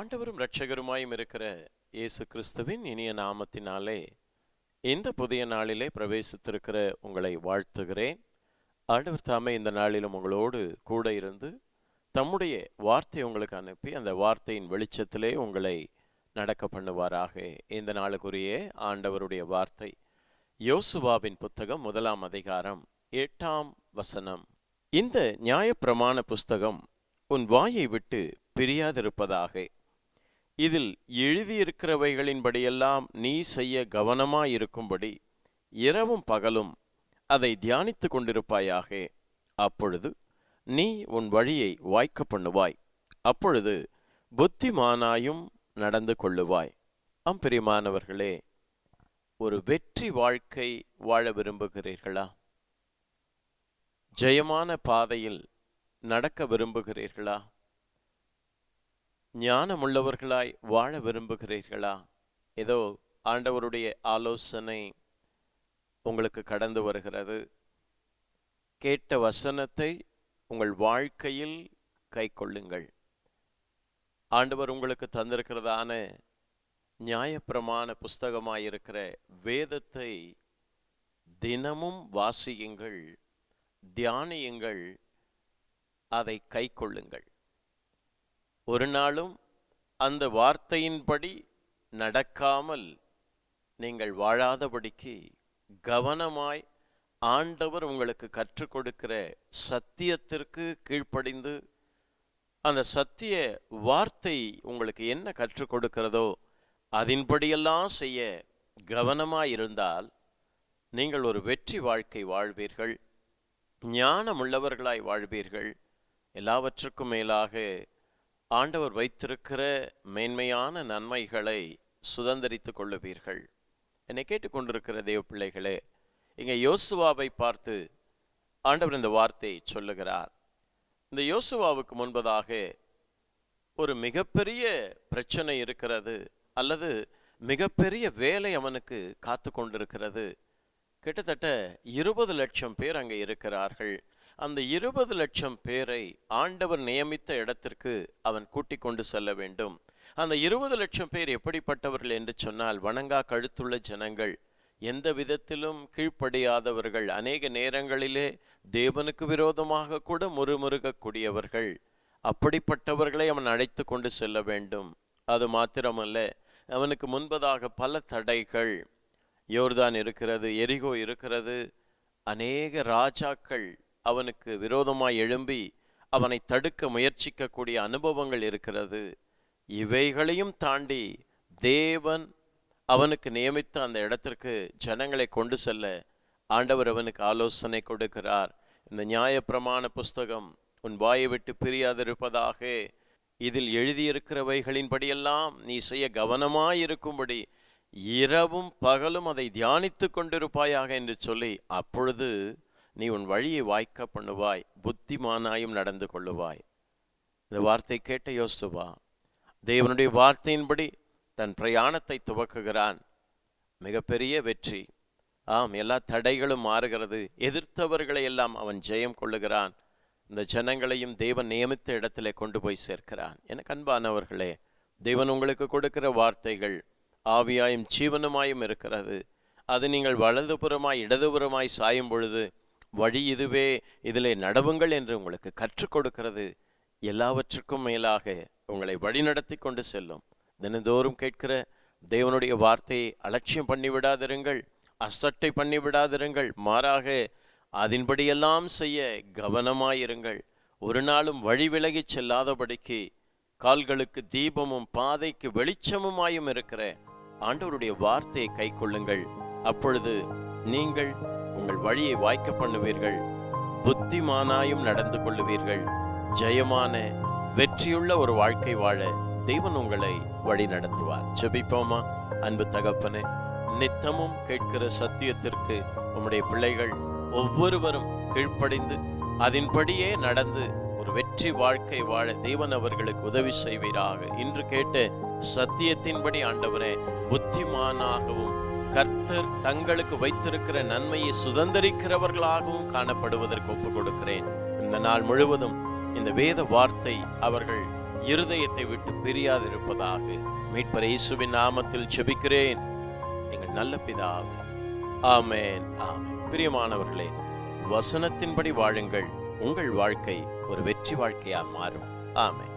ஆண்டவரும் இரட்சகருமாயும் இருக்கிற இயேசு கிறிஸ்துவின் இனிய நாமத்தினாலே இந்த புதிய நாளிலே பிரவேசித்திருக்கிற உங்களை வாழ்த்துகிறேன். ஆண்டவர் தாமே இந்த நாளிலும் உங்களோடு கூட இருந்து தம்முடைய வார்த்தை உங்களுக்கு அனுப்பி அந்த வார்த்தையின் வெளிச்சத்திலே உங்களை நடக்க பண்ணுவாராக. இந்த நாளுக்குரிய ஆண்டவருடைய வார்த்தை யோசுவாவின் புத்தகம் முதலாம் அதிகாரம் எட்டாம் வசனம். இந்த நியாயப்பிரமாண புஸ்தகம் உன் வாயை விட்டு பிரியாதிருப்பதாக இதில் எழுதியிருக்கிறவைகளின்படியெல்லாம் நீ செய்ய கவனமாயிருக்கும்படி இரவும் பகலும் அதை தியானித்து கொண்டிருப்பாயாக. அப்பொழுது நீ உன் வழியை வாய்க்க பண்ணுவாய். அப்பொழுது புத்திமானாயும் நடந்து கொள்ளுவாய். அம்பிரியமானவர்களே ஒரு வெற்றி வாழ்க்கை வாழ விரும்புகிறீர்களா? ஜெயமான பாதையில் நடக்க விரும்புகிறீர்களா? ஞானமுள்ளவர்களாய் வாழ விரும்புகிறீர்களா? ஏதோ ஆண்டவருடைய ஆலோசனை உங்களுக்கு கடந்து வருகிறது. கேட்ட வசனத்தை உங்கள் வாழ்க்கையில் கை கொள்ளுங்கள். ஆண்டவர் உங்களுக்கு தந்திருக்கிறதான நியாயப்பிரமாண புஸ்தகமாயிருக்கிற வேதத்தை தினமும் வாசியுங்கள் தியானியுங்கள் அதை கை கொள்ளுங்கள். ஒரு நாளும் அந்த வார்த்தையின்படி நடக்காமல் நீங்கள் வாழாதபடிக்கு கவனமாய் ஆண்டவர் உங்களுக்கு கற்றுக் கொடுக்கிற சத்தியத்திற்கு கீழ்ப்படிந்து அந்த சத்திய வார்த்தை உங்களுக்கு என்ன கற்றுக் கொடுக்கிறதோ அதன்படியெல்லாம் செய்ய கவனமாயிருந்தால் நீங்கள் ஒரு வெற்றி வாழ்க்கை வாழ்வீர்கள் ஞானமுள்ளவர்களாய் வாழ்வீர்கள் எல்லாவற்றுக்கும் மேலாக ஆண்டவர் வைத்திருக்கிற மேன்மையான நன்மைகளை சுதந்திரித்து கொள்ளுவீர்கள். என்னை கேட்டுக்கொண்டிருக்கிற தேவ பிள்ளைகளே இங்கே யோசுவாவை பார்த்து ஆண்டவர் இந்த வார்த்தையை சொல்லுகிறார். இந்த யோசுவாவுக்கு முன்பதாக ஒரு மிகப்பெரிய பிரச்சனை இருக்கிறது அல்லது மிகப்பெரிய வேலை அவனுக்கு காத்து கொண்டிருக்கிறது. கிட்டத்தட்ட இருபது லட்சம் பேர் அங்கே இருக்கிறார்கள். அந்த இருபது லட்சம் பேரை ஆண்டவர் நியமித்த இடத்திற்கு அவன் கூட்டிக் கொண்டு செல்ல வேண்டும். அந்த இருபது லட்சம் பேர் எப்படிப்பட்டவர்கள் என்று சொன்னால் வணங்கா கழுத்துள்ள ஜனங்கள். எந்த விதத்திலும் கீழ்ப்படியாதவர்கள். அநேக நேரங்களிலே தேவனுக்கு விரோதமாக கூட முறுமுறுகக்கூடியவர்கள். அப்படிப்பட்டவர்களை அவன் அழைத்து கொண்டு செல்ல வேண்டும். அது மாத்திரமல்ல அவனுக்கு முன்பதாக பல தடைகள். யோர்தான் இருக்கிறது எரிகோ இருக்கிறது. அநேக ராஜாக்கள் அவனுக்கு விரோதமாய் எழும்பி அவனை தடுக்க முயற்சிக்கக்கூடிய அனுபவங்கள் இருக்கிறது. இவைகளையும் தாண்டி தேவன் அவனுக்கு நியமித்த அந்த இடத்திற்கு ஜனங்களை கொண்டு செல்ல ஆண்டவர் அவனுக்கு ஆலோசனை கொடுக்கிறார். இந்த நியாயப்பிரமாண புஸ்தகம் உன் வாயை விட்டு பிரியாதிருப்பதாக இதில் எழுதியிருக்கிறவைகளின்படியெல்லாம் நீ செய்ய கவனமாயிருக்கும்படி இரவும் பகலும் அதை தியானித்து கொண்டிருப்பாயாக என்று சொல்லி அப்பொழுது நீ உன் வழியை வாய்க்க பண்ணுவாய் புத்திமானாயும் நடந்து கொள்ளுவாய். இந்த வார்த்தை கேட்ட யோசுவா தேவனுடைய வார்த்தையின்படி தன் பிரயாணத்தை துவக்குகிறான். மிகப்பெரிய வெற்றி. ஆம் எல்லா தடைகளும் மாறுகிறது. எதிர்த்தவர்களை எல்லாம் அவன் ஜெயம் கொள்ளுகிறான். இந்த ஜனங்களையும் தேவன் நியமித்த இடத்திலே கொண்டு போய் சேர்க்கிறான். எனக்கு அன்பானவர்களே தேவன் உங்களுக்கு கொடுக்கிற வார்த்தைகள் ஆவியாயும் ஜீவனுமாயும் இருக்கிறது. அது நீங்கள் வலதுபுறமாய் இடதுபுறமாய் சாயும் பொழுது வழி இதுவே இதிலே நடவுங்கள் என்று உங்களுக்கு கற்றுக் கொடுக்கிறது. எல்லாவற்றுக்கும் மேலாக உங்களை வழிநடத்தி கொண்டு செல்லும். தினந்தோறும் கேட்கிற தேவனுடைய வார்த்தையை அலட்சியம் பண்ணிவிடாதிருங்கள் அசட்டை பண்ணிவிடாதிருங்கள் மாறாக அதன்படியெல்லாம் செய்ய கவனமாயிருங்கள். ஒரு நாளும் வழி விலகிச் செல்லாதபடிக்கு கால்களுக்கு தீபமும் பாதைக்கு வெளிச்சமுமாயும் இருக்கிற ஆண்டவருடைய வார்த்தையை கை கொள்ளுங்கள். அப்பொழுது நீங்கள் உங்கள் வழியை வாய்க்க பண்ணுவீர்கள். புத்திமானாயும் நடந்து கொள்ளுவீர்கள். ஜெயமான வெற்றியுள்ள ஒரு வாழ்க்கை வாழ தெய்வன் உங்களை வழி நடத்துவார். ஜெபிப்போமா? அன்பு தகப்பனே நித்தமும் கேட்கிற சத்தியத்திற்கு உம்முடைய பிள்ளைகள் ஒவ்வொருவரும் கீழ்ப்படிந்து அதன்படியே நடந்து ஒரு வெற்றி வாழ்க்கை வாழ தெய்வன் அவர்களுக்கு உதவி செய்வீராக. இன்று கேட்ட சத்தியத்தின்படி ஆண்டவரே புத்திமானாகவும் கர்த்தர் தங்களுக்கு வைத்திருக்கிற நன்மையை சுதந்திரிக்கிறவர்களாகவும் காணப்படுவதற்கு ஒப்புக் கொடுக்கிறேன். இந்த நாள் முழுவதும் இந்த வேத வார்த்தை அவர்கள் இருதயத்தை விட்டு பிரியாதிருப்பதாக மீட்பர் இயேசுவின் நாமத்தில் செபிக்கிறேன் எங்கள் நல்ல பிதாவே ஆமேன் ஆமேன். பிரியமானவர்களே வசனத்தின்படி வாழுங்கள். உங்கள் வாழ்க்கை ஒரு வெற்றி வாழ்க்கையா மாறும். ஆமென்.